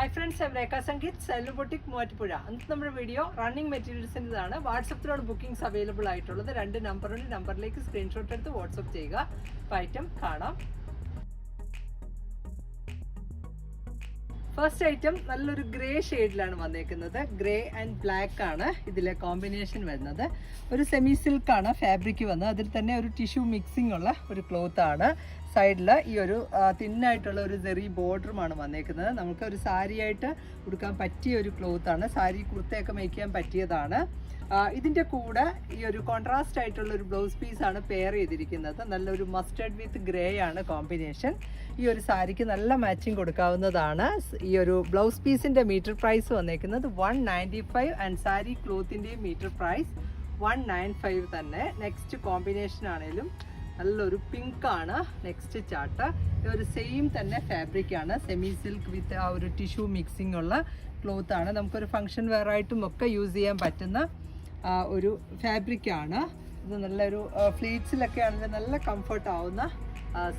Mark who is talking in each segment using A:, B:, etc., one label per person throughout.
A: Hi friends M Rekha Sangeeth സെല്ലുബോട്ടിക് Muvattupuzha അന്നത്തെ നമ്മുടെ video running മെറ്റീരിയൽസിന്റെതാണ് വാട്സപ്പിലാണ് ബുക്കിംഗ്സ് അവൈലബിൾ ആയിട്ടുള്ളത്. രണ്ട് നമ്പറുണ്ട് നമ്പറിലേക്ക് സ്ക്രീൻഷോട്ട് എടുത്ത് വാട്സപ്പ് ചെയ്യുക. അപ്പോൾ ഐറ്റം കാണാം. ഫസ്റ്റ് ഐറ്റം നല്ലൊരു ഗ്രേ ഷെയ്ഡിലാണ് വന്നേക്കുന്നത്. ഗ്രേ ആൻഡ് ബ്ലാക്ക് ആണ് ഇതിലെ കോമ്പിനേഷൻ വരുന്നത്. ഒരു സെമി സിൽക്കാണ് ഫാബ്രിക് വന്നത്. അതിൽ തന്നെ ഒരു ടിഷ്യൂ മിക്സിംഗ് ഉള്ള ഒരു ക്ലോത്ത് ആണ്. സൈഡിൽ ഈ ഒരു തിന്നായിട്ടുള്ള ഒരു ചെറിയ ബോർഡറുമാണ് വന്നേക്കുന്നത്. നമുക്ക് ഒരു സാരി ആയിട്ട് ഉടുക്കാൻ പറ്റിയ ഒരു ക്ലോത്ത് ആണ്. സാരി കുർത്തയൊക്കെ മേക്ക് ചെയ്യാൻ പറ്റിയതാണ്. ഇതിന്റെ കൂടെ ഈ ഒരു കോൺട്രാസ്റ്റ് ആയിട്ടുള്ള ഒരു ബ്ലൗസ് പീസ് ആണ് പെയർ ചെയ്തിരിക്കുന്നത്. നല്ലൊരു മസ്റ്റേർഡ് വിത്ത് ഗ്രേ ആണ് കോമ്പിനേഷൻ ഈ ഒരു സാരിക്ക് നല്ല മാച്ചിങ് കൊടുക്കാവുന്നതാണ്. ഈ ഒരു ബ്ലൗസ് പീസിന്റെ മീറ്റർ പ്രൈസ് വന്നേക്കുന്നത് one ninety five and sari ക്ലോത്തിന്റെയും metre price one nine five തന്നെ. നെക്സ്റ്റ് കോമ്പിനേഷൻ ആണേലും നല്ലൊരു പിങ്ക് ആണ്. നെക്സ്റ്റ് ചാർട്ട് ഒരു സെയിം തന്നെ ഫാബ്രിക് ആണ്. സെമി സിൽക്ക് വിത്ത് ആ ഒരു ടിഷ്യൂ മിക്സിംഗ് ഉള്ള ക്ലോത്ത് ആണ്. നമുക്കൊരു ഫംഗ്ഷൻ വെയർ ആയിട്ടും ഒക്കെ യൂസ് ചെയ്യാൻ പറ്റുന്ന ഒരു ഫാബ്രിക് ആണ്. ഇത് നല്ലൊരു ഫ്ലീറ്റ്സിലൊക്കെ ആണെങ്കിൽ നല്ല കംഫർട്ട് ആവുന്ന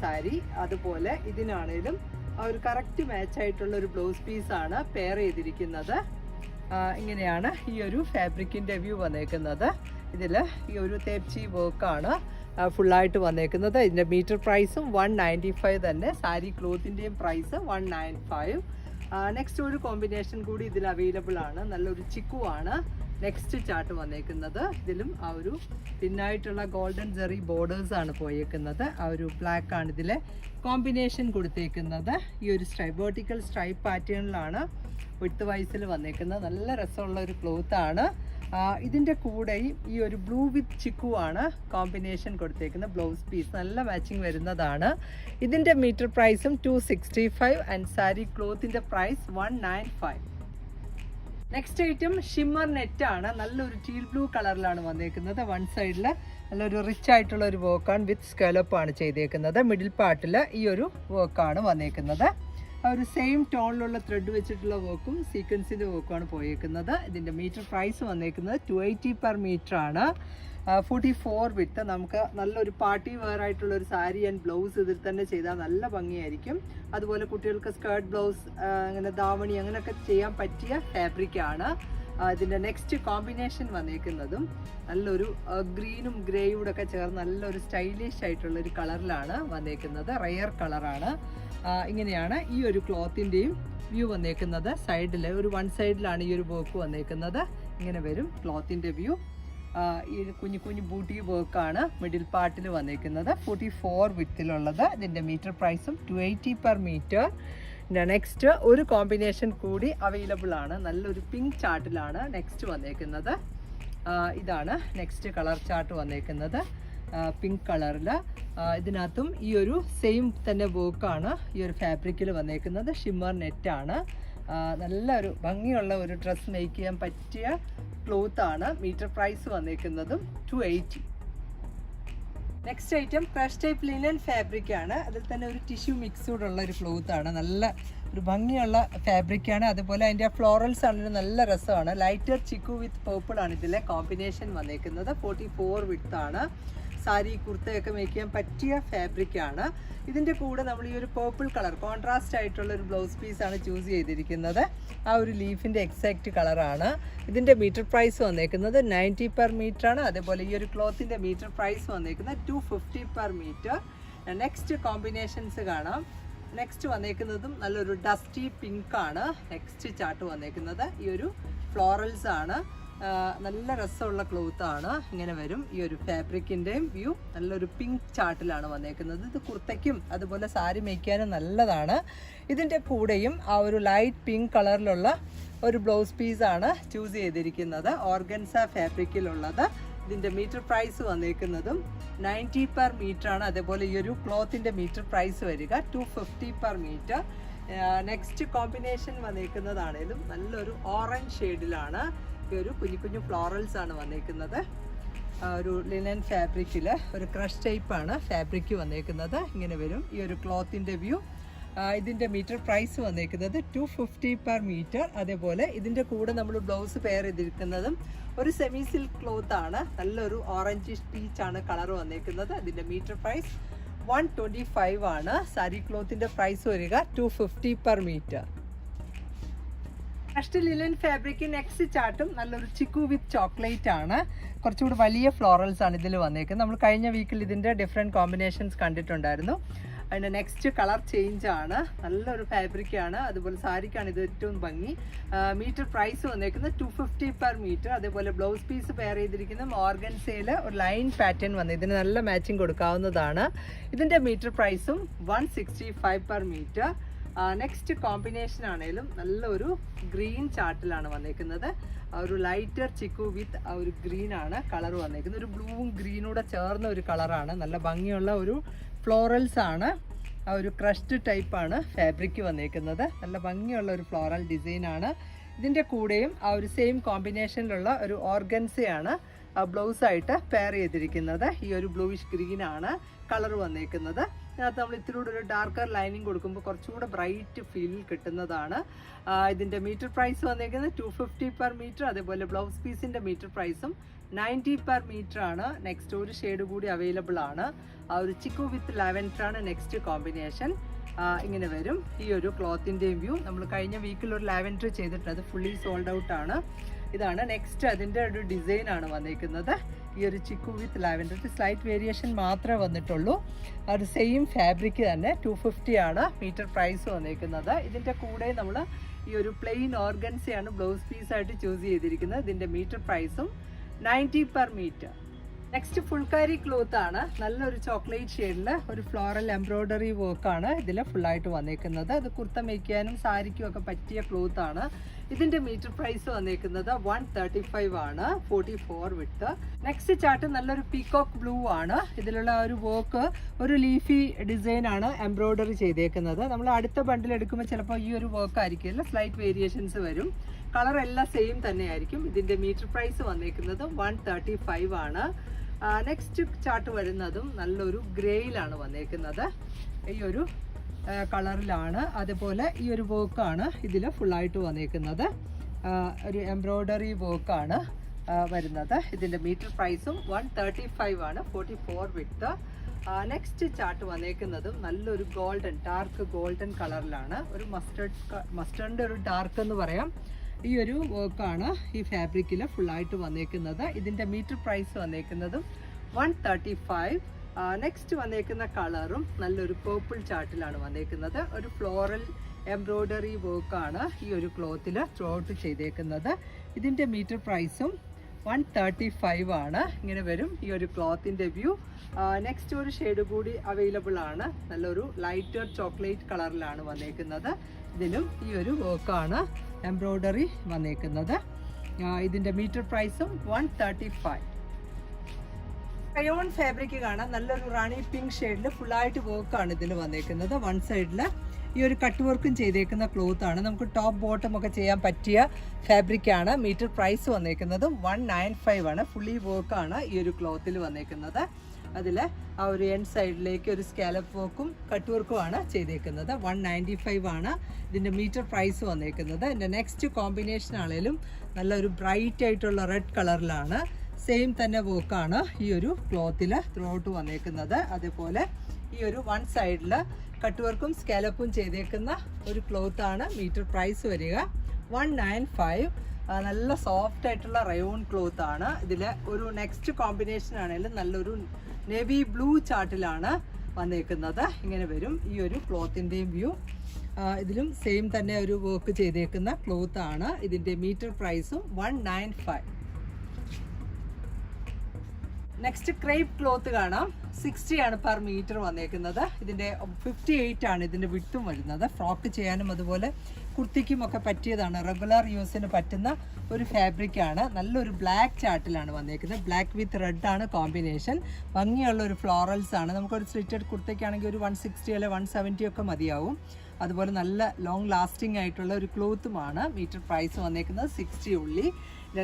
A: സാരി അതുപോലെ ഇതിനാണേലും ഒരു കറക്റ്റ് മാച്ച് ആയിട്ടുള്ള ഒരു ബ്ലൗസ് പീസ് ആണ് പെയർ ചെയ്തിരിക്കുന്നത്. ഇങ്ങനെയാണ് ഈ ഒരു ഫാബ്രിക്കിന്റെ വ്യൂ വന്നേക്കുന്നത്. ഇതിൽ ഈ ഒരു തേപ്ചി വർക്കാണ് ഫുള്ളായിട്ട് വന്നേക്കുന്നത്. ഇതിന്റെ മീറ്റർ പ്രൈസും വൺ നയന്റി ഫൈവ് തന്നെ. Sari ക്ലോത്തിന്റെയും price one nine five next ഒരു കോമ്പിനേഷൻ കൂടി ഇതിൽ അവൈലബിൾ ആണ്. നല്ലൊരു ചിക്കു ആണ് നെക്സ്റ്റ് ചാർട്ട് വന്നേക്കുന്നത്. ഇതിലും ആ ഒരു തിന്നായിട്ടുള്ള ഗോൾഡൻ ജെറി ബോർഡേഴ്സ് ആണ് പോയേക്കുന്നത്. ആ ഒരു ബ്ലാക്ക് ആണ് ഇതിലെ കോമ്പിനേഷൻ കൊടുത്തേക്കുന്നത്. ഈ ഒരു സ്ട്രൈപ്പ് വേർട്ടിക്കൽ സ്ട്രൈപ്പ് പാറ്റേണിലാണ് വിട്ട് വയസ്സിൽ വന്നേക്കുന്നത്. നല്ല രസമുള്ള ഒരു ക്ലോത്ത് ആണ്. ആ, ഇതിന്റെ കൂടെയും ഈ ഒരു ബ്ലൂ വിത്ത് ചിക്കു ആണ് കോമ്പിനേഷൻ കൊടുത്തേക്കുന്നത്. ബ്ലൗസ് പീസ് നല്ല മാച്ചിങ് വരുന്നതാണ്. ഇതിന്റെ മീറ്റർ പ്രൈസും two sixty five and sari ക്ലോത്തിന്റെ price one nine five next item shimmer net ആണ്. നല്ലൊരു ടീൽ ബ്ലൂ കളറിലാണ് വന്നേക്കുന്നത്. വൺ സൈഡിൽ നല്ലൊരു റിച്ച് ആയിട്ടുള്ള ഒരു വർക്കാണ് വിത്ത് സ്കേലപ്പ് ആണ് ചെയ്തേക്കുന്നത്. മിഡിൽ പാർട്ടിൽ ഈ ഒരു വർക്കാണ് വന്നേക്കുന്നത്. ആ ഒരു സെയിം ടോണിലുള്ള ത്രെഡ് വെച്ചിട്ടുള്ള വർക്കും സീക്വൻസിന്റെ വർക്കുമാണ് പോയേക്കുന്നത്. ഇതിന്റെ മീറ്റർ പ്രൈസ് വന്നേക്കുന്നത് ടു എയ്റ്റി പെർ ആണ്. ഫോർട്ടി ഫോർ വിത്ത് നമുക്ക് നല്ലൊരു പാർട്ടി വെയർ ആയിട്ടുള്ള ഒരു സാരി ആൻഡ് ബ്ലൗസ് ഇതിൽ തന്നെ ചെയ്താൽ നല്ല ഭംഗിയായിരിക്കും. അതുപോലെ കുട്ടികൾക്ക് സ്കേർട്ട് ബ്ലൗസ് അങ്ങനെ ദാവണി അങ്ങനെയൊക്കെ ചെയ്യാൻ പറ്റിയ ഫാബ്രിക് ഇതിന്റെ നെക്സ്റ്റ് കോമ്പിനേഷൻ വന്നേക്കുന്നതും നല്ലൊരു ഗ്രീനും ഗ്രേയും കൂടെ ഒക്കെ ചേർന്ന് നല്ലൊരു സ്റ്റൈലിഷ് ആയിട്ടുള്ള ഒരു കളറിലാണ് വന്നേക്കുന്നത് റയർ കളറാണ് ഇങ്ങനെയാണ് ഈ ഒരു ക്ലോത്തിന്റെയും വ്യൂ വന്നേക്കുന്നത്. സൈഡിൽ ഒരു വൺ സൈഡിലാണ് ഈ ഒരു വർക്ക് വന്നേക്കുന്നത്. ഇങ്ങനെ വരും ക്ലോത്തിന്റെ വ്യൂ ഈ കുഞ്ഞു കുഞ്ഞു ബൂട്ടി വർക്കാണ് മിഡിൽ പാർട്ടിൽ വന്നേക്കുന്നത്. ഫോർട്ടി ഫോർ വിത്തിലുള്ളത് ഇതിന്റെ മീറ്റർ പ്രൈസും two eighty per metre next ഒരു കോമ്പിനേഷൻ കൂടി അവൈലബിൾ ആണ്. നല്ലൊരു പിങ്ക് ചാർട്ടിലാണ് നെക്സ്റ്റ് വന്നേക്കുന്നത്. ഇതാണ് നെക്സ്റ്റ് കളർ ചാർട്ട് വന്നേക്കുന്നത്. പിങ്ക് കളറിൽ ഇതിനകത്തും ഈ ഒരു സെയിം തന്നെ വർക്കാണ് ഈ ഒരു ഫാബ്രിക്കിൽ വന്നേക്കുന്നത്. ഷിമ്മർ നെറ്റാണ് നല്ലൊരു ഭംഗിയുള്ള ഒരു ഡ്രസ്സ് മേക്ക് ചെയ്യാൻ പറ്റിയ ക്ലോത്താണ് metre price വന്നേക്കുന്നതും two eighty next item crush type linen fabric ആണ്. അതിൽ തന്നെ ഒരു ടിഷ്യൂ മിക്സ്ഡ് ഉള്ള ഒരു ക്ലോത്ത് ആണ്. നല്ല ഒരു ഭംഗിയുള്ള ഫാബ്രിക് ആണ്. അതുപോലെ അതിന്റെ ഫ്ലോറൽസ് ആണെങ്കിലും നല്ല രസമാണ്. ലൈറ്റർ ചിക്കു വിത്ത് പേർപ്പിൾ ആണ് ഇതിലെ കോമ്പിനേഷൻ വന്നേക്കുന്നത്. ഫോർട്ടി ഫോർ വിത്ത് ആണ്. സാരി കുർത്തയൊക്കെ മേക്ക് ചെയ്യാൻ പറ്റിയ ഫാബ്രിക്കാണ് ഇതിന്റെ കൂടെ നമ്മൾ ഈ ഒരു പേർപ്പിൾ കളർ കോൺട്രാസ്റ്റ് ആയിട്ടുള്ള ഒരു ബ്ലൗസ് പീസ് ആണ് ചൂസ് ചെയ്തിരിക്കുന്നത്. ആ ഒരു ലീഫിന്റെ എക്സാക്റ്റ് കളറാണ് ഇതിന്റെ മീറ്റർ പ്രൈസ് വന്നേക്കുന്നത് നയന്റി പെർ ആണ്. അതേപോലെ ഈ ഒരു ക്ലോത്തിന്റെ മീറ്റർ പ്രൈസ് വന്നേക്കുന്നത് two fifty per metre next combinations കാണാം. നെക്സ്റ്റ് വന്നേക്കുന്നതും നല്ലൊരു ഡസ്റ്റി പിങ്ക് ആണ്. നെക്സ്റ്റ് ചാർട്ട് വന്നേക്കുന്നത് ഈ ഒരു ഫ്ലോറൽസ് ആണ്. നല്ല രസമുള്ള ക്ലോത്ത് ആണ്. ഇങ്ങനെ വരും. ഈ ഒരു ഫാബ്രിക്കിന്റെയും വ്യൂ നല്ലൊരു പിങ്ക് ചാർട്ടിലാണ് വന്നേക്കുന്നത്. ഇത് കുർത്തയ്ക്കും അതുപോലെ സാരി മേയ്ക്കാനും നല്ലതാണ്. ഇതിന്റെ കൂടെയും ആ ഒരു ലൈറ്റ് പിങ്ക് കളറിലുള്ള ഒരു ബ്ലൗസ് പീസാണ് ചൂസ് ചെയ്തിരിക്കുന്നത്. ഓർഗൻസ ഫാബ്രിക്കിലുള്ളത് ഇതിന്റെ മീറ്റർ പ്രൈസ് വന്നേക്കുന്നതും നയന്റി പെർ ആണ്. അതേപോലെ ഈ ഒരു ക്ലോത്തിന്റെ മീറ്റർ പ്രൈസ് വരിക two fifty per metre next combination വന്നേക്കുന്നതാണേലും നല്ലൊരു ഓറഞ്ച് ഷെയ്ഡിലാണ് ഈ ഒരു കുഞ്ഞു കുഞ്ഞു ഫ്ലോറൽസ് ആണ് വന്നേക്കുന്നത്. ഒരു ലിനൻ ഫാബ്രിക്കിൽ ഒരു ക്രഷ് ടൈപ്പാണ് ഫാബ്രിക് വന്നേക്കുന്നത്. ഇങ്ങനെ വരും. ഈ ഒരു ക്ലോത്തിന്റെ വ്യൂ ഇതിന്റെ മീറ്റർ പ്രൈസ് വന്നേക്കുന്നത് ടു ഫിഫ്റ്റി പെർ മീറ്റർ അതേപോലെ ഇതിന്റെ കൂടെ നമ്മൾ ബ്ലൗസ് പെയർ ചെയ്തിരിക്കുന്നതും ഒരു സെമി സിൽക്ക് ക്ലോത്ത് ആണ്. നല്ലൊരു ഓറഞ്ച് പീച്ചാണ് കളർ വന്നേക്കുന്നത്. അതിന്റെ metre price one twenty five ആണ്. സാരി ക്ലോത്തിന്റെ പ്രൈസ് വരിക two fifty per metre first linen fabric next ചാർട്ടും നല്ലൊരു ചിക്കു വിത്ത് ചോക്ലേറ്റ് ആണ്. കുറച്ചുകൂടി വലിയ ഫ്ലോറൽസ് ആണ് ഇതിൽ വന്നേക്കുന്നത്. നമ്മൾ കഴിഞ്ഞ വീക്കിൽ ഇതിന്റെ ഡിഫറെന്റ് കോമ്പിനേഷൻസ് കണ്ടിട്ടുണ്ടായിരുന്നു. അതിന്റെ നെക്സ്റ്റ് കളർ ചേഞ്ച് ആണ്. നല്ലൊരു ഫാബ്രിക് ആണ്. അതുപോലെ സാരിക്കാണ് ഇത് ഏറ്റവും ഭംഗി. മീറ്റർ പ്രൈസ് വന്നേക്കുന്നത് ടു ഫിഫ്റ്റി പെർ മീറ്റർ അതേപോലെ ബ്ലൗസ് പീസ് പെയർ ചെയ്തിരിക്കുന്ന മോർഗൻസയിൽ ഒരു ലൈൻ പാറ്റേൺ വന്ന്. ഇതിന് നല്ല മാച്ചിങ് കൊടുക്കാവുന്നതാണ്. ഇതിന്റെ മീറ്റർ പ്രൈസും one sixty five per metre next combination ആണെങ്കിലും നല്ലൊരു ഗ്രീൻ ചാർട്ടിലാണ് വന്നേക്കുന്നത്. ഒരു ലൈറ്റർ ചിക്കു വിത്ത് ആ ഒരു ഗ്രീൻ ആണ് കളർ വന്നേക്കുന്നത്. ഒരു ബ്ലൂവും ഗ്രീനൂടെ ചേർന്ന ഒരു കളറാണ് നല്ല ഭംഗിയുള്ള ഒരു ഫ്ലോറൽസ് ആണ്. ആ ഒരു ക്രഷ്ഡ് ടൈപ്പാണ് ഫാബ്രിക് വന്നേക്കുന്നത്. നല്ല ഭംഗിയുള്ള ഒരു ഫ്ലോറൽ ഡിസൈൻ ആണ്. ഇതിന്റെ കൂടെയും ആ ഒരു സെയിം കോമ്പിനേഷനിലുള്ള ഒരു ഓർഗൻസയാണ് ബ്ലൗസ് ആയിട്ട് പെയർ ചെയ്തിരിക്കുന്നത്. ഈ ഒരു ബ്ലൂയിഷ് ഗ്രീനാണ് കളർ വന്നേക്കുന്നത്. അതിനകത്ത് നമ്മൾ ഇത്തിരി കൂടെ ഒരു ഡാർക്കർ ലൈനിങ് കൊടുക്കുമ്പോൾ കുറച്ചുകൂടെ ബ്രൈറ്റ് ഫീൽ കിട്ടുന്നതാണ്. ഇതിന്റെ മീറ്റർ പ്രൈസ് വന്നിരിക്കുന്നത് ടു ഫിഫ്റ്റി പെർ മീറ്റർ അതേപോലെ ബ്ലൗസ് പീസിന്റെ മീറ്റർ പ്രൈസും നയന്റി പെർ മീറ്റർ ആണ്. നെക്സ്റ്റ് ഒരു ഷെയ്ഡ് കൂടി അവൈലബിൾ ആണ്. ആ ഒരു ചിക്കു വിത്ത് ലാവൻഡർ ആണ് നെക്സ്റ്റ് കോമ്പിനേഷൻ ഇങ്ങനെ വരും. ഈ ഒരു ക്ലോത്തിന്റെയും വ്യൂ. നമ്മൾ കഴിഞ്ഞ വീക്കിൽ ഒരു ലാവൻഡർ ചെയ്തിട്ടുണ്ട്. അത് ഫുള്ളി സോൾഡ് ഔട്ട് ആണ്. ഇതാണ് നെക്സ്റ്റ് അതിന്റെ ഒരു ഡിസൈൻ ആണ് വന്നിരിക്കുന്നത് ഈ ഒരു chikoo with lavender slight variation മാത്രമേ വന്നിട്ടുള്ളൂ. അത് സെയിം ഫാബ്രിക് തന്നെ. ടു ഫിഫ്റ്റി ആണ് മീറ്റർ പ്രൈസ് വന്നിരിക്കുന്നത് ഇതിന്റെ കൂടെ നമ്മൾ ഈ ഒരു പ്ലെയിൻ ഓർഗൻസിയാണ് ബ്ലൗസ് പീസായിട്ട് ചൂസ് ചെയ്തിരിക്കുന്നത്. ഇതിന്റെ മീറ്റർ പ്രൈസും ninety per metre next phulkari cloth ആണ്. നല്ലൊരു ചോക്ലേറ്റ് ഷെയ്ഡിൽ ഒരു ഫ്ലോറൽ എംബ്രോയ്ഡറി വർക്കാണ് ഇതിൽ ഫുള്ളായിട്ട് വന്നേക്കുന്നത്. അത് കുർത്ത മേക്കാനും സാരിക്കും ഒക്കെ പറ്റിയ ക്ലോത്ത് ആണ്. ഇതിന്റെ മീറ്റർ പ്രൈസ് വന്നേക്കുന്നത് വൺ തേർട്ടി ഫൈവ് ആണ് forty four width. Next chart നല്ലൊരു പീകോക്ക് ബ്ലൂ ആണ്. ഇതിലുള്ള ഒരു വർക്ക് ഒരു ലീഫി ഡിസൈൻ ആണ് എംബ്രോയ്ഡറി ചെയ്തേക്കുന്നത്. നമ്മൾ അടുത്ത ബണ്ടിൽ എടുക്കുമ്പോൾ ചിലപ്പോൾ ഈ ഒരു വർക്ക് ആയിരിക്കില്ല സ്ലൈറ്റ് വേരിയേഷൻസ് വരും. കളർ എല്ലാം സെയിം തന്നെയായിരിക്കും. ഇതിന്റെ മീറ്റർ പ്രൈസ് വന്നേക്കുന്നത് വൺ തേർട്ടി ഫൈവ് ആണ്. നെക്സ്റ്റ് ചാർട്ട് വരുന്നതും നല്ലൊരു ഗ്രേയിലാണ് വന്നേക്കുന്നത്. ഈ ഒരു കളറിലാണ്. അതുപോലെ ഈ ഒരു വർക്കാണ് ഇതിൽ ഫുള്ളായിട്ട് വന്നേക്കുന്നത്. ഒരു എംബ്രോയ്ഡറി വർക്കാണ് വരുന്നത്. ഇതിന്റെ മീറ്റർ പ്രൈസും വൺ തേർട്ടി ഫൈവ് ആണ് forty four width next chart വന്നേക്കുന്നതും നല്ലൊരു ഗോൾഡൻ ഡാർക്ക് ഗോൾഡൻ കളറിലാണ് ഒരു മസ്റ്റേഡ് മസ്റ്റേഡിന്റെ ഒരു ഡാർക്ക് എന്ന് പറയാം. ഈ ഒരു വർക്കാണ് ഈ ഫാബ്രിക്കിൽ ഫുള്ളായിട്ട് വന്നേക്കുന്നത്. ഇതിന്റെ മീറ്റർ പ്രൈസ് വന്നേക്കുന്നതും വൺ തേർട്ടി ഫൈവ് നെക്സ്റ്റ് വന്നേക്കുന്ന കളറും നല്ലൊരു പേർപ്പിൾ ചാർട്ടിലാണ് വന്നേക്കുന്നത്. ഒരു ഫ്ലോറൽ എംബ്രോയ്ഡറി വർക്കാണ് ഈ ഒരു ക്ലോത്തിൽ ത്രൂ ഔട്ട് ചെയ്തേക്കുന്നത്. ഇതിന്റെ മീറ്റർ പ്രൈസും വൺ തേർട്ടി ഫൈവ് ആണ്. ഇങ്ങനെ വരും ഈ ഒരു ക്ലോത്തിന്റെ വ്യൂ നെക്സ്റ്റ് ഒരു ഷെയ്ഡ് കൂടി അവൈലബിൾ ആണ് നല്ലൊരു ലൈറ്റർ ചോക്ലേറ്റ് കളറിലാണ് വന്നേക്കുന്നത്. ഇതിലും ഈ ഒരു വർക്കാണ് എംബ്രോയ്ഡറി വന്നേക്കുന്നത്. ഇതിന്റെ മീറ്റർ പ്രൈസും വൺ തേർട്ടി ഫൈവ് കയോൺ ഫാബ്രിക് കാണാം. നല്ലൊരു റാണി പിങ്ക് ഷെയ്ഡിൽ ഫുള്ളായിട്ട് വർക്കാണ് ഇതിൽ വന്നേക്കുന്നത്. വൺ സൈഡിൽ ഈ ഒരു കട്ട് വർക്കും ചെയ്തേക്കുന്ന ക്ലോത്ത് ആണ്. നമുക്ക് ടോപ്പ് ബോട്ടം ഒക്കെ ചെയ്യാൻ പറ്റിയ ഫാബ്രിക് ആണ്. മീറ്റർ പ്രൈസ് വന്നേക്കുന്നത് വൺ നയൻ ഫൈവ് ആണ്. ഫുള്ളി വർക്കാണ് ഈ ഒരു ക്ലോത്തിൽ വന്നേക്കുന്നത്. അതിൽ ആ ഒരു എൻ സൈഡിലേക്ക് ഒരു സ്കാലപ്പ് വർക്കും കട്ട് വർക്കുമാണ് ചെയ്തേക്കുന്നത്. വൺ നയന്റി ഫൈവ് ആണ് ഇതിന്റെ മീറ്റർ പ്രൈസ് വന്നേക്കുന്നത്. എന്റെ നെക്സ്റ്റ് കോമ്പിനേഷൻ ആണെങ്കിലും നല്ലൊരു ബ്രൈറ്റ് ആയിട്ടുള്ള റെഡ് കളറിലാണ് സെയിം തന്നെ വർക്കാണ് ഈ ഒരു ക്ലോത്തിൽ ത്രൂ ഔട്ട് വന്നേക്കുന്നത്. അതേപോലെ ഈ ഒരു വൺ സൈഡിൽ കട്ട് വർക്കും സ്കാലപ്പും ചെയ്തേക്കുന്ന ഒരു ക്ലോത്താണ് മീറ്റർ പ്രൈസ് വരിക. വൺ നയൻ ഫൈവ് നല്ല സോഫ്റ്റ് ആയിട്ടുള്ള റയോൺ ക്ലോത്ത് ആണ്. ഇതിൽ ഒരു നെക്സ്റ്റ് കോമ്പിനേഷൻ ആണെങ്കിലും നല്ലൊരു നേവി ബ്ലൂ ചാർട്ടിലാണ് വന്നേക്കുന്നത്. ഇങ്ങനെ വരും. ഈ ഒരു ക്ലോത്തിന്റെയും വ്യൂ ഇതിലും സെയിം തന്നെ ഒരു വർക്ക് ചെയ്തേക്കുന്ന ക്ലോത്ത് ആണ്. ഇതിന്റെ മീറ്റർ പ്രൈസും one nine five next crepe cloth കാണാം. സിക്സ്റ്റി ആണ് പെർ മീറ്റർ വന്നേക്കുന്നത്. ഇതിന്റെ ഫിഫ്റ്റി എയ്റ്റ് ആണ് ഇതിന്റെ വിട്ടും വരുന്നത്. ഫ്രോക്ക് ചെയ്യാനും അതുപോലെ കുർത്തിക്കും ഒക്കെ പറ്റിയതാണ്. റെഗുലർ യൂസിന് പറ്റുന്ന ഒരു ഫാബ്രിക്കാണ്. നല്ലൊരു ബ്ലാക്ക് ചാർട്ടിലാണ് വന്നേക്കുന്നത്. ബ്ലാക്ക് വിത്ത് റെഡ് ആണ് കോമ്പിനേഷൻ ഭംഗിയുള്ള ഒരു ഫ്ലോറൽസ് ആണ്. നമുക്കൊരു സ്ലിറ്റഡ് കുർത്തയ്ക്കാണെങ്കിൽ ഒരു വൺ സിക്സ്റ്റി അല്ലെ വൺ സെവന്റി ഒക്കെ മതിയാവും. അതുപോലെ നല്ല ലോങ് ലാസ്റ്റിംഗ് ആയിട്ടുള്ള ഒരു ക്ലോത്തുമാണ് മീറ്റർ പ്രൈസ് വന്നേക്കുന്നത് സിക്സ്റ്റി ഉള്ളി.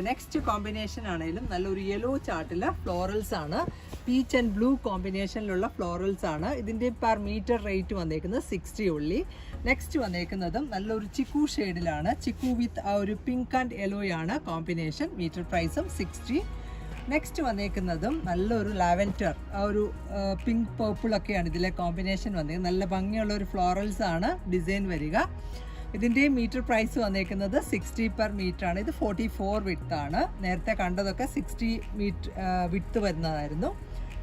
A: നെക്സ്റ്റ് കോമ്പിനേഷൻ ആണെങ്കിലും നല്ലൊരു യെല്ലോ ചാർട്ടിൽ ഫ്ലോറൽസ് ആണ്. പീച്ച് ആൻഡ് ബ്ലൂ കോമ്പിനേഷനിലുള്ള ഫ്ലോറൽസ് ആണ്. ഇതിന്റെ പെർ മീറ്റർ റേറ്റ് വന്നേക്കുന്നത് സിക്സ്റ്റി ഉള്ളി. നെക്സ്റ്റ് വന്നേക്കുന്നതും നല്ലൊരു ചിക്കു ഷെയ്ഡിലാണ് ചിക്കു വിത്ത് ആ ഒരു പിങ്ക് ആൻഡ് യെല്ലോ ആണ് കോമ്പിനേഷൻ മീറ്റർ പ്രൈസും സിക്സ്റ്റി നെക്സ്റ്റ് വന്നേക്കുന്നതും നല്ലൊരു ലാവൻഡർ ആ ഒരു പിങ്ക് പേർപ്പിളൊക്കെയാണ് ഇതിലെ കോമ്പിനേഷൻ വന്നേക്കുന്നത്. നല്ല ഭംഗിയുള്ള ഒരു ഫ്ലോറൽസ് ആണ് ഡിസൈൻ വരിക. ഇതിന്റെ മീറ്റർ പ്രൈസ് വന്നേക്കുന്നത് സിക്സ്റ്റി പെർ മീറ്റർ ആണ്. ഇത് ഫോർട്ടി ഫോർ വിട്ട് ആണ്. നേരത്തെ കണ്ടതൊക്കെ സിക്സ്റ്റി മീറ്റർ വിഡ്ത്ത് വരുന്നതായിരുന്നു.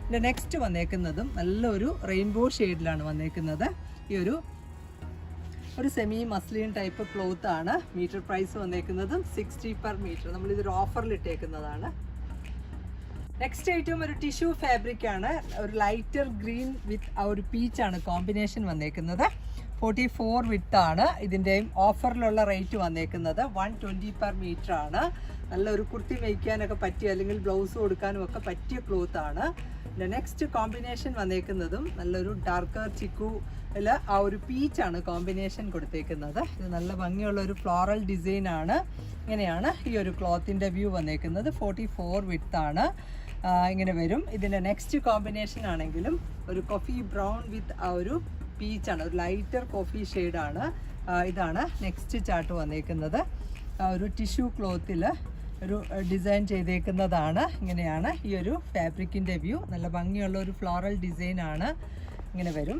A: പിന്നെ നെക്സ്റ്റ് വന്നേക്കുന്നതും നല്ലൊരു റെയിൻബോ ഷെയ്ഡിലാണ് വന്നേക്കുന്നത്. ഈ ഒരു ഒരു സെമി മസ്ലിൻ ടൈപ്പ് ക്ലോത്ത് ആണ് മീറ്റർ പ്രൈസ് വന്നേക്കുന്നതും സിക്സ്റ്റി പെർ മീറ്റർ. നമ്മൾ ഇതൊരു ഓഫറിൽ ഇട്ടേക്കുന്നതാണ്. നെക്സ്റ്റ് ഐറ്റം ഒരു ടിഷ്യൂ ഫാബ്രിക് ആണ്. ഒരു ലൈറ്റർ ഗ്രീൻ വിത്ത് ആ ഒരു പീച്ച് ആണ് കോമ്പിനേഷൻ വന്നേക്കുന്നത്. ഫോർട്ടി ഫോർ വിത്ത് ആണ് ഇതിന്റെയും ഓഫറിലുള്ള റേറ്റ് വന്നേക്കുന്നത്. വൺ ട്വന്റി പെർ മീറ്റർ ആണ്. നല്ലൊരു കുർത്തി മേയ്ക്കാനൊക്കെ പറ്റിയ അല്ലെങ്കിൽ ബ്ലൗസ് കൊടുക്കാനും ഒക്കെ പറ്റിയ ക്ലോത്ത് ആണ്. പിന്നെ നെക്സ്റ്റ് കോമ്പിനേഷൻ വന്നേക്കുന്നതും നല്ലൊരു ഡാർക്കർ ചിക്കുയിൽ ആ ഒരു പീച്ചാണ് കോമ്പിനേഷൻ കൊടുത്തേക്കുന്നത്. ഇത് നല്ല ഭംഗിയുള്ള ഒരു ഫ്ലോറൽ ഡിസൈൻ ആണ്. ഇങ്ങനെയാണ് ഈ ഒരു ക്ലോത്തിന്റെ വ്യൂ വന്നേക്കുന്നത്. ഫോർട്ടി ഫോർ വിത്ത് ആണ് ഇങ്ങനെ വരും. ഇതിന്റെ നെക്സ്റ്റ് കോമ്പിനേഷൻ ആണെങ്കിലും ഒരു കോഫി ബ്രൗൺ വിത്ത് ആ ഒരു പീച്ചാണ്. ഒരു ലൈറ്റർ കോഫി ഷെയ്ഡാണ്. ഇതാണ് നെക്സ്റ്റ് ചാർട്ട് വന്നേക്കുന്നത്. ഒരു ടിഷ്യൂ ക്ലോത്തിൽ ഒരു ഡിസൈൻ ചെയ്തേക്കുന്നതാണ്. ഇങ്ങനെയാണ് ഈ ഒരു ഫാബ്രിക്കിന്റെ വ്യൂ. നല്ല ഭംഗിയുള്ള ഒരു ഫ്ലോറൽ ഡിസൈൻ ആണ് ഇങ്ങനെ വരും.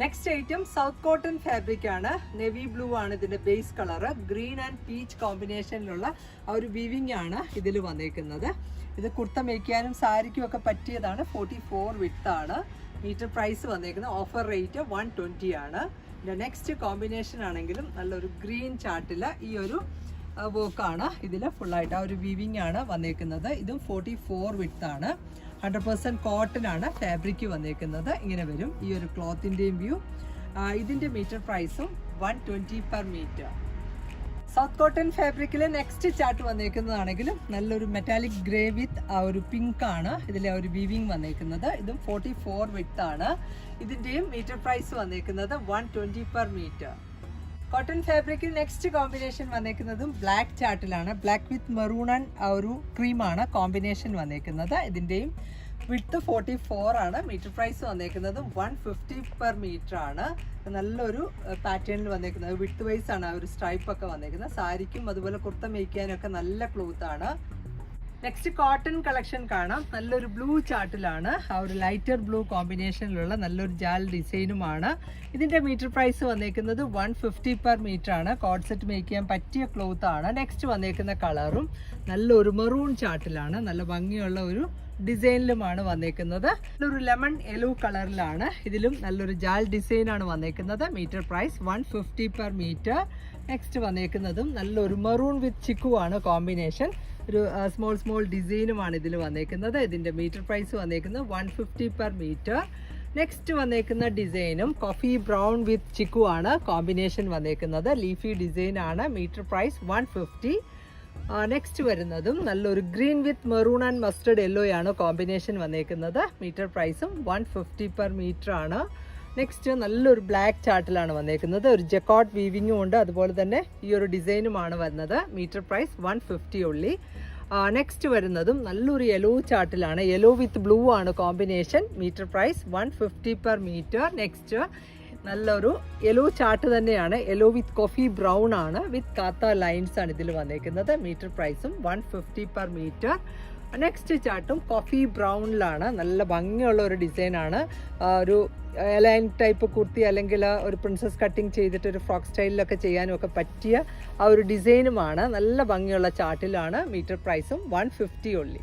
A: Next item south cotton fabric ആണ് നെവി ബ്ലൂ ആണ് ഇതിന്റെ base colour green and peach കോമ്പിനേഷനിലുള്ള ആ ഒരു വിവിങ് ആണ് ഇതിൽ വന്നേക്കുന്നത്. ഇത് കുർത്ത മേക്കാനും സാരിക്കും ഒക്കെ പറ്റിയതാണ്. ഫോർട്ടി ഫോർ വിത്താണ് മീറ്റർ പ്രൈസ് വന്നേക്കുന്നത് ഓഫർ റേറ്റ് വൺ ട്വന്റി ആണ്. ഇതിന്റെ നെക്സ്റ്റ് കോമ്പിനേഷൻ ആണെങ്കിലും നല്ലൊരു ഗ്രീൻ ചാർട്ടിൽ ഈ ഒരു വർക്കാണ് ഇതിൽ ഫുള്ളായിട്ട് ആ ഒരു വിവിങ് ആണ് വന്നേക്കുന്നത്. ഇതും ഫോർട്ടി ഫോർ ആണ്. ഹൺഡ്രഡ് പെർസെന്റ് കോട്ടൺ ആണ് ഫാബ്രിക് വന്നേക്കുന്നത്. ഇങ്ങനെ വരും. ഈ ഒരു ക്ലോത്തിന്റെയും വ്യൂ ഇതിന്റെ മീറ്റർ പ്രൈസും one twenty per metre south cotton ഫാബ്രിക്കിലെ next chart വന്നേക്കുന്നതാണെങ്കിലും നല്ലൊരു മെറ്റാലിക് ഗ്രേ വിത്ത് ആ ഒരു പിങ്ക് ആണ്. ഇതിലെ ആ ഒരു വീവിങ് വന്നേക്കുന്നത്. ഇതും ഫോർട്ടി ഫോർ വിത്ത് ആണ്. ഇതിന്റെയും മീറ്റർ പ്രൈസ് വന്നേക്കുന്നത് one twenty per metre cotton ഫാബ്രിക്കിൽ നെക്സ്റ്റ് കോമ്പിനേഷൻ വന്നേക്കുന്നതും ബ്ലാക്ക് ചാർട്ടിലാണ് ബ്ലാക്ക് വിത്ത് മെറൂൺ ആൻഡ് ആ ഒരു ക്രീമാണ് കോമ്പിനേഷൻ വന്നേക്കുന്നത്. ഇതിന്റെയും വിത്ത് ഫോർട്ടി ഫോർ ആണ്. മീറ്റർ പ്രൈസ് വന്നേക്കുന്നത് വൺ ഫിഫ്റ്റി പെർ മീറ്റർ ആണ്. നല്ലൊരു പാറ്റേണിൽ വന്നേക്കുന്നത്. വിട്ട് വൈസ് ആണ്. ആ ഒരു സ്ട്രൈപ്പ് ഒക്കെ വന്നേക്കുന്നത്. സാരിക്കും അതുപോലെ കുർത്ത മേയ്ക്കാനും ഒക്കെ നല്ല ക്ലോത്ത് ആണ്. നെക്സ്റ്റ് കോട്ടൺ കളക്ഷൻ കാണാം. നല്ലൊരു ബ്ലൂ ചാർട്ടിലാണ് ആ ഒരു ലൈറ്റർ ബ്ലൂ കോമ്പിനേഷനിലുള്ള നല്ലൊരു ജാൽ ഡിസൈനുമാണ് ഇതിന്റെ മീറ്റർ പ്രൈസ് വന്നേക്കുന്നത് വൺ ഫിഫ്റ്റി പെർ മീറ്റർ ആണ്. കോഡ് സെറ്റ് മേക്ക് ചെയ്യാൻ പറ്റിയ ക്ലോത്ത് ആണ്. നെക്സ്റ്റ് വന്നേക്കുന്ന കളറും നല്ലൊരു മെറൂൺ ചാർട്ടിലാണ് നല്ല ഭംഗിയുള്ള ഒരു ഡിസൈനിലുമാണ് വന്നേക്കുന്നത്. ഒരു ലെമൺ യെല്ലോ കളറിലാണ്. ഇതിലും നല്ലൊരു ജാൽ ഡിസൈനാണ് വന്നേക്കുന്നത്. Metre price one fifty per metre. Next വന്നേക്കുന്നതും നല്ലൊരു മെറൂൺ വിത്ത് ചിക്കു ആണ് കോമ്പിനേഷൻ. ഒരു സ്മോൾ സ്മോൾ ഡിസൈനുമാണ് ഇതിൽ വന്നേക്കുന്നത്. ഇതിന്റെ മീറ്റർ പ്രൈസ് വന്നേക്കുന്നത് one fifty per metre. Next വന്നേക്കുന്ന ഡിസൈനും കോഫി ബ്രൗൺ വിത്ത് ചിക്കു ആണ് കോമ്പിനേഷൻ വന്നേക്കുന്നത്. ലീഫി ഡിസൈനാണ്. Metre price one fifty. Next വരുന്നതും നല്ലൊരു green with maroon and mustard yellow ആണ് കോമ്പിനേഷൻ വന്നേക്കുന്നത്. മീറ്റർ പ്രൈസും വൺ ഫിഫ്റ്റി പെർ മീറ്റർ ആണ്. നെക്സ്റ്റ് നല്ലൊരു ബ്ലാക്ക് ചാർട്ടിലാണ് വന്നേക്കുന്നത്. ഒരു ജെക്കോട്ട് വീവിങ്ങും ഉണ്ട്. അതുപോലെ തന്നെ ഈ ഒരു ഡിസൈനുമാണ് വരുന്നത്. Metre price one fifty only. Next വരുന്നതും നല്ലൊരു യെല്ലോ ചാർട്ടിലാണ് യെല്ലോ വിത്ത് ബ്ലൂ ആണ് combination metre price one fifty per metre next നല്ലൊരു യെലോ ചാർട്ട് തന്നെയാണ്. യെലോ വിത്ത് കോഫി ബ്രൗൺ ആണ്. വിത്ത് കാത്ത ലൈൻസ് ആണ് ഇതിൽ വന്നേക്കുന്നത്. മീറ്റർ പ്രൈസും one fifty per metre next ചാർട്ടും coffee ബ്രൗണിലാണ് നല്ല ഭംഗിയുള്ള ഒരു ഡിസൈനാണ് ഒരു എലൈൻ ടൈപ്പ് കുർത്തി അല്ലെങ്കിൽ ഒരു പ്രിൻസസ് കട്ടിങ് ചെയ്തിട്ട് ഒരു ഫ്രോക്ക് സ്റ്റൈലിലൊക്കെ ചെയ്യാനും ഒക്കെ പറ്റിയ ആ ഒരു ഡിസൈനുമാണ് നല്ല ഭംഗിയുള്ള ചാർട്ടിലാണ് മീറ്റർ പ്രൈസും വൺ ഫിഫ്റ്റി ഉള്ളി